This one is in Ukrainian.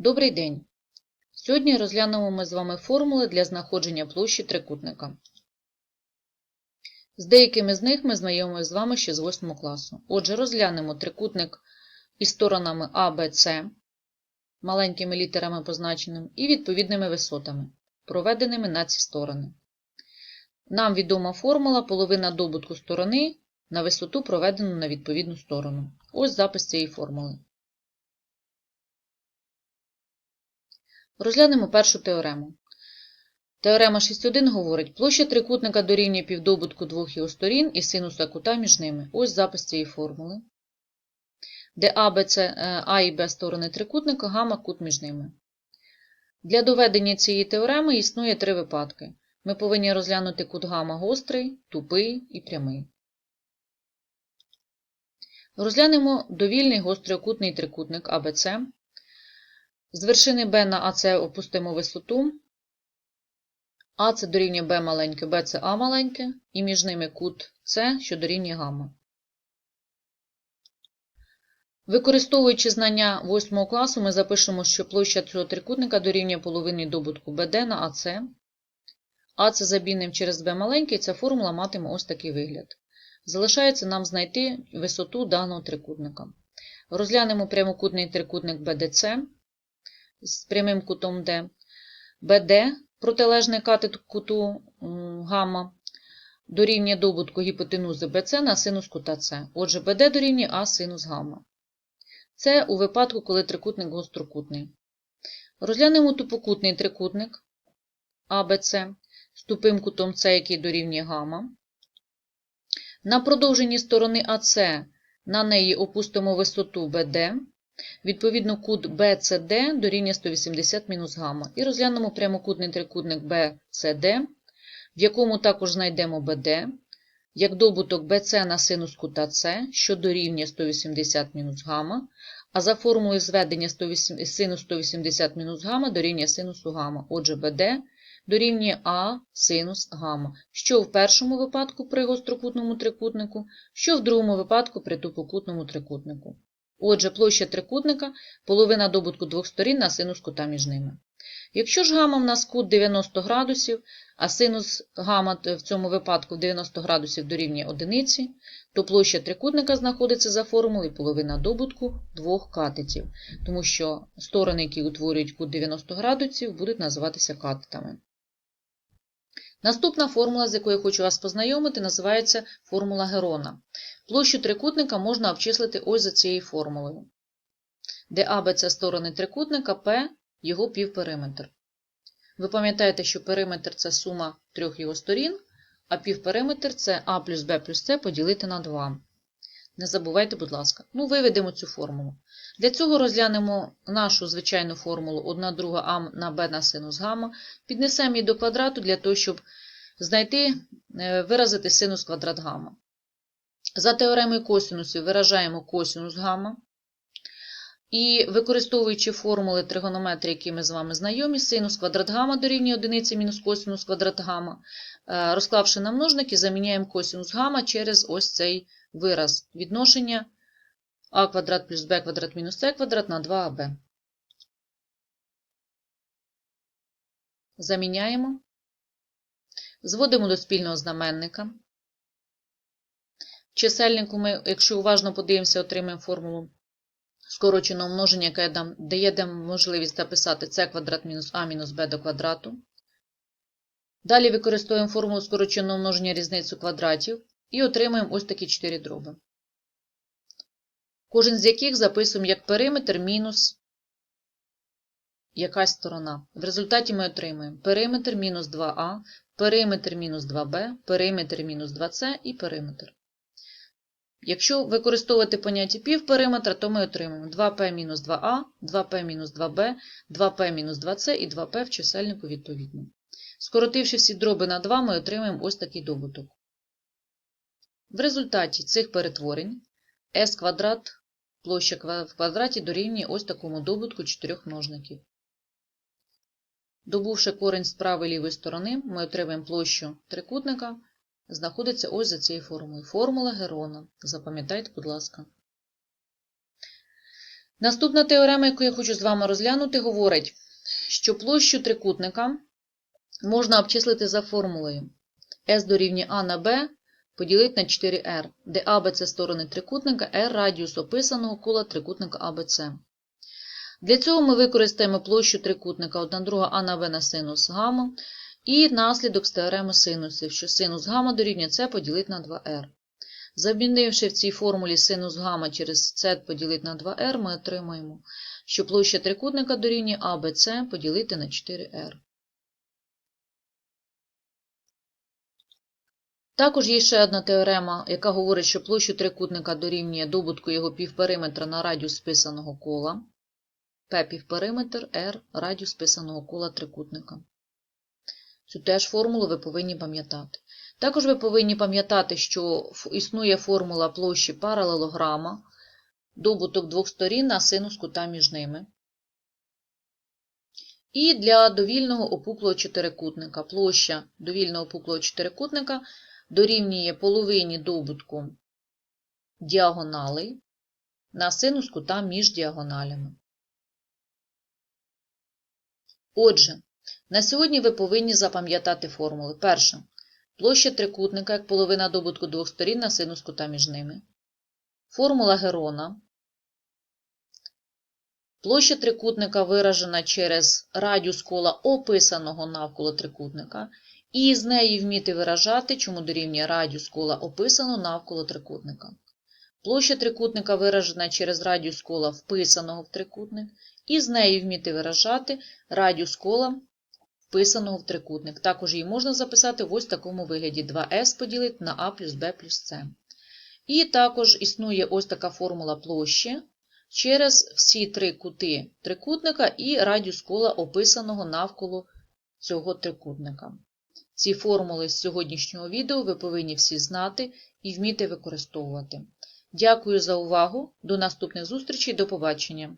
Добрий день! Сьогодні розглянемо ми з вами формули для знаходження площі трикутника. З деякими з них ми знайомі з вами ще з 8 класу. Отже, розглянемо трикутник із сторонами А, Б, С, маленькими літерами позначеними, і відповідними висотами, проведеними на ці сторони. Нам відома формула половина добутку сторони на висоту, проведену на відповідну сторону. Ось запис цієї формули. Розглянемо першу теорему. Теорема 6.1 говорить, площа трикутника дорівнює півдобутку двох його сторін і синуса кута між ними. Ось запис цієї формули. Де А, Б, С, е, А і Б сторони трикутника, гамма кут між ними. Для доведення цієї теореми існує три випадки. Ми повинні розглянути кут гамма гострий, тупий і прямий. Розглянемо довільний гострокутний трикутник АБЦ. З вершини Б на АЦ опустимо висоту. А це дорівнює Б маленьке, Б це А маленьке, і між ними кут С, що дорівнює гамма. Використовуючи знання 8 класу, ми запишемо, що площа цього трикутника дорівнює половині добутку БД на АЦ. А забійним через Б маленький, ця формула матиме ось такий вигляд. Залишається нам знайти висоту даного трикутника. Розглянемо прямокутний трикутник БДЦ з прямим кутом D. БД, протилежний катет куту гамма, дорівнює добутку гіпотенузи BC на синус кута С. Отже, БД дорівнює А синус гамма. Це у випадку, коли трикутник гострокутний. Розглянемо тупокутний трикутник АБЦ з тупим кутом С, який дорівнює гамма. На продовженні сторони АС на неї опустимо висоту БД. Відповідно, кут BCD дорівнює 180 мінус гамма. І розглянемо прямокутний трикутник BCD, в якому також знайдемо BD, як добуток BC на синус кута С, що дорівнює 180 мінус гамма, а за формулою зведення синус 180 мінус гамма дорівнює синусу гамма. Отже, BD дорівнює А синус гамма, що в першому випадку при гострокутному трикутнику, що в другому випадку при тупокутному трикутнику. Отже, площа трикутника половина добутку двох сторін на синус кута між ними. Якщо ж гамма в нас кут 90 градусів, а синус гамма в цьому випадку 90 градусів дорівнює одиниці, то площа трикутника знаходиться за формулою половина добутку двох катетів, тому що сторони, які утворюють кут 90 градусів, будуть називатися катетами. Наступна формула, з якою я хочу вас познайомити, називається формула Герона. Площу трикутника можна обчислити ось за цією формулою, де А, Б, С сторони трикутника, П його півпериметр. Ви пам'ятаєте, що периметр це сума трьох його сторін, а півпериметр це А плюс Б плюс С поділити на 2. Не забувайте, будь ласка. Ну, виведемо цю формулу. Для цього розглянемо нашу звичайну формулу 1 друга А на Б на синус гамма, піднесемо її до квадрату для того, щоб знайти, виразити синус квадрат гамма. За теоремою косинусів виражаємо косинус гамма. І використовуючи формули тригонометрії, які ми з вами знайомі, синус квадрат гамма дорівнює 1 мінус косинус квадрат гамма, розклавши на множники, заміняємо косинус гамма через ось цей вираз відношення а квадрат плюс b квадрат мінус c квадрат на 2аб. Заміняємо. Зводимо до спільного знаменника. Чисельнику ми, якщо уважно подивимося, отримаємо формулу скороченого множення, яка дає нам можливість записати c квадрат мінус а мінус b до квадрату. Далі використовуємо формулу скороченого множення різницю квадратів і отримаємо ось такі 4 дроби. Кожен з яких записуємо як периметр мінус якась сторона. В результаті ми отримаємо периметр мінус 2а, периметр мінус 2b, периметр мінус 2c і периметр. Якщо використовувати поняття півпериметра, то ми отримаємо 2p-2а, 2p-2b, 2p-2c і 2p в чисельнику відповідно. Скоротивши всі дроби на 2, ми отримаємо ось такий добуток. В результаті цих перетворень s квадрат площа в квадраті дорівнює ось такому добутку чотирьох множників. Добувши корень з правої лівої сторони, ми отримаємо площу трикутника, знаходиться ось за цією формулою. Формула Герона. Запам'ятайте, будь ласка. Наступна теорема, яку я хочу з вами розглянути, говорить, що площу трикутника можна обчислити за формулою S дорівнює А на B поділити на 4R, де А, Б – це сторони трикутника, R – радіус описаного кола трикутника АБЦ. Для цього ми використаємо площу трикутника 1 друга А на Б на синус гамма і наслідок з теореми синусів, що синус гамма дорівнює С поділити на 2R. Замінивши в цій формулі синус гамма через С поділити на 2R, ми отримаємо, що площа трикутника дорівнює АБЦ поділити на 4R. Також є ще одна теорема, яка говорить, що площу трикутника дорівнює добутку його півпериметра на радіус списаного кола. П півпериметр, R радіус списаного кола трикутника. Цю теж формулу ви повинні пам'ятати. Також ви повинні пам'ятати, що існує формула площі паралелограма, добуток двох сторін на синус кута між ними. І для довільного опуклого чотирикутника площа довільного опуклого чотирикутника дорівнює половині добутку діагоналей на синус кута між діагоналями. Отже, на сьогодні ви повинні запам'ятати формули. Перша. Площа трикутника як половина добутку двох сторін на синус кута між ними. Формула Герона. Площа трикутника виражена через радіус кола описаного навколо трикутника. І з неї вміти виражати, чому дорівнює радіус кола описаного навколо трикутника. Площа трикутника виражена через радіус кола вписаного в трикутник. І з неї вміти виражати радіус кола вписаного в трикутник. Також її можна записати в ось такому вигляді 2s поділити на a плюс b плюс c. І також існує ось така формула площі через всі три кути трикутника і радіус кола описаного навколо цього трикутника. Ці формули з сьогоднішнього відео ви повинні всі знати і вміти використовувати. Дякую за увагу! До наступних зустрічей, до побачення!